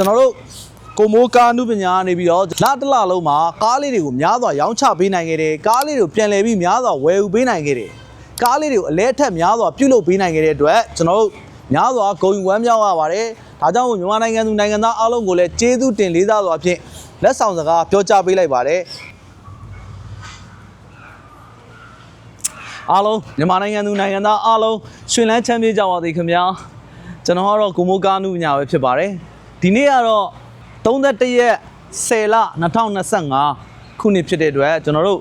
ကျွန်တော်တို့ကိုမိုးကားနုပညာကနေပြီးတော့လတစ်လလုံးမှာကားလေးတွေကိုများစွာရောင်းချပေးနိုင်ခဲ့တယ်ကားလေးတွေကိုပြန်လည်ပြီးများစွာဝယ်ယူပေးနိုင်ခဲ့တယ်ကားလေးတွေကိုအလဲထက်များစွာပြုလုပ်ပေးနိုင်ခဲ့တဲ့အတွက်ကျွန်တော်တို့များစွာဂုဏ်ယူဝမ်းမြောက်ရပါတယ်ဒါကြောင့်မို့မြန်မာနိုင်ငံသူနိုင်ငံသားအားလုံးကိုလည်းကျေးဇူးတင်လေးစားစွာဖြင့်လက်ဆောင်စကားပြောကြားပေးလိုက်ပါတယ်အားလုံးမြန်မာနိုင်ငံသူနိုင်ငံသားအားလုံးရှင်လန်းချမ်းမြေ့ကြပါစေခင်ဗျာကျွန်တော်ကတော့ကိုမိုးကားနုပညာပဲဖြစ်ပါတယ် ဒီနေ့ကတော့31ရက်10လ2025ခုနှစ်ဖြစ်တဲ့အတွက်ကျွန်တော်တို့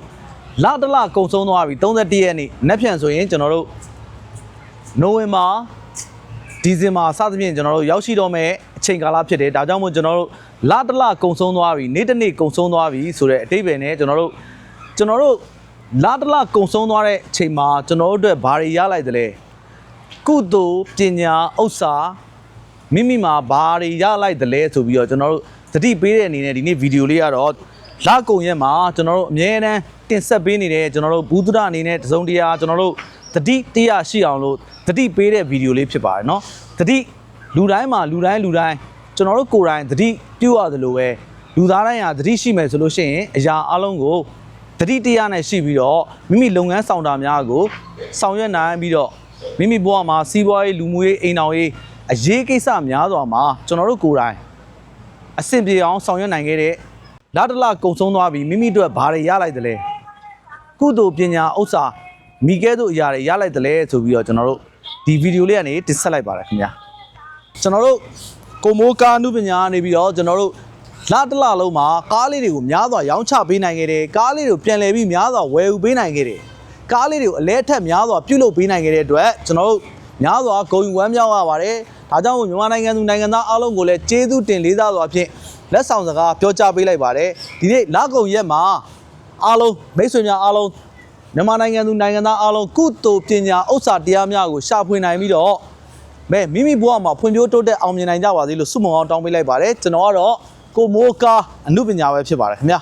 လတစ်လကုံဆုံးသွားပြီ31ရက်နေ့နေ့ပြန်ဆိုရင်ကျွန်တော်တို့နိုဝင်ဘာဒီဇင်ဘာစသဖြင့်ကျွန်တော်တို့ရောက်ရှိတော့မယ့်အချိန်ကာလဖြစ်တယ်ဒါကြောင့်မို့ကျွန်တော်တို့လတစ်လကုံဆုံးသွားပြီနေ့တစ်နေ့ကုံဆုံးသွားပြီဆိုတဲ့အတိတ်ပဲနဲ့ကျွန်တော်တို့ကျွန်တော်တို့လာတလကုံဆုံးသွားတဲ့အချိန်မှာကျွန်တော်တို့အတွက်ဘာတွေရလိုက်သလဲကုသိုလ်ပညာဥစ္စာ မိမိမှာဘာတွေရလိုက်သလဲဆိုပြီးတော့ကျွန်တော်တို့သတိပေးတဲ့အနေနဲ့ဒီနေ့ဗီဒီယိုလေးကတော့လာကုံရက်မှာကျွန်တော်တို့အမြဲတမ်းတင်ဆက်ပေးနေတဲ့ကျွန်တော်တို့ဘူးဒရအနေနဲ့တစုံတရာကျွန်တော်တို့သတိတရားရှိအောင်လို့သတိပေးတဲ့ဗီဒီယိုလေးဖြစ်ပါတယ်เนาะသတိလူတိုင်းမှာလူတိုင်းလူတိုင်းကျွန်တော်တို့ကိုယ်တိုင်သတိပြုရသလိုပဲလူသားတိုင်းဟာသတိရှိမယ်ဆိုလို့ရှိရင်အရာအလုံးကို တတိတရားနဲ့ရှိပြီးတော့မိမိလုပ်ငန်းဆောင်တာများကိုဆောင်ရွက်နိုင်ပြီးတော့မိမိဘဝမှာစီးပွားရေးလူမှုရေးအိမ်တော်ရေး အရေးကိစ္စများစွာမှာကျွန်တော်တို့ကိုယ်တိုင်အဆင်ပြေအောင်ဆောင်ရွက်နိုင်ခဲ့တဲ့လာတလကုံဆုံးသွားပြီးမိမိတို့ဘာတွေရလိုက်တယ်လဲကုသိုလ်ပညာဥစ္စာမိကဲတို့အရာတွေရလိုက်တယ်လဲဆိုပြီးတော့ကျွန်တော်တို့ဒီဗီဒီယိုလေးကနေတင်ဆက်လိုက်ပါတယ်ခင်ဗျာကျွန်တော်တို့ကိုမိုးကားနုပညာကနေပြီးတော့ကျွန်တော်တို့လာတစ်လလုံးမှာကားလေးတွေကိုများစွာရောင်းချပေးနိုင်ခဲ့တယ်ကားလေးတွေကိုပြန်လည်ပြီးများစွာဝယ်ယူပေးနိုင်ခဲ့တယ်ကားလေးတွေကိုအလဲထက်များစွာပြုလုပ်ပေးနိုင်ခဲ့တဲ့အတွက်ကျွန်တော်တို့ များစွာဂုဏ်ယူဝမ်းမြောက်ရပါတယ်ဒါကြောင့်မို့မြန်မာနိုင်ငံသူနိုင်ငံသားအားလုံးကိုလည်းကျေးဇူးတင်လေးစားစွာဖြင့်လက်ဆောင်စကားပြောကြားပေးလိုက်ပါတယ်ဒီနေ့လကုံရက်မှာအားလုံးမိတ်ဆွေများအားလုံးမြန်မာနိုင်ငံသူနိုင်ငံသားအားလုံးကုသိုလ်ပညာဥစ္စာတရားများကိုရှာဖွေနိုင်ပြီးတော့မဲမိမိဘဝမှာဖွံ့ဖြိုးတိုးတက်အောင်မြင်နိုင်ကြပါစေလို့ဆုမွန်အောင်တောင်းပေးလိုက်ပါတယ်ကျွန်တော်ကတော့ကိုမိုးကားအမှုပညာပဲဖြစ်ပါတယ်ခင်ဗျာ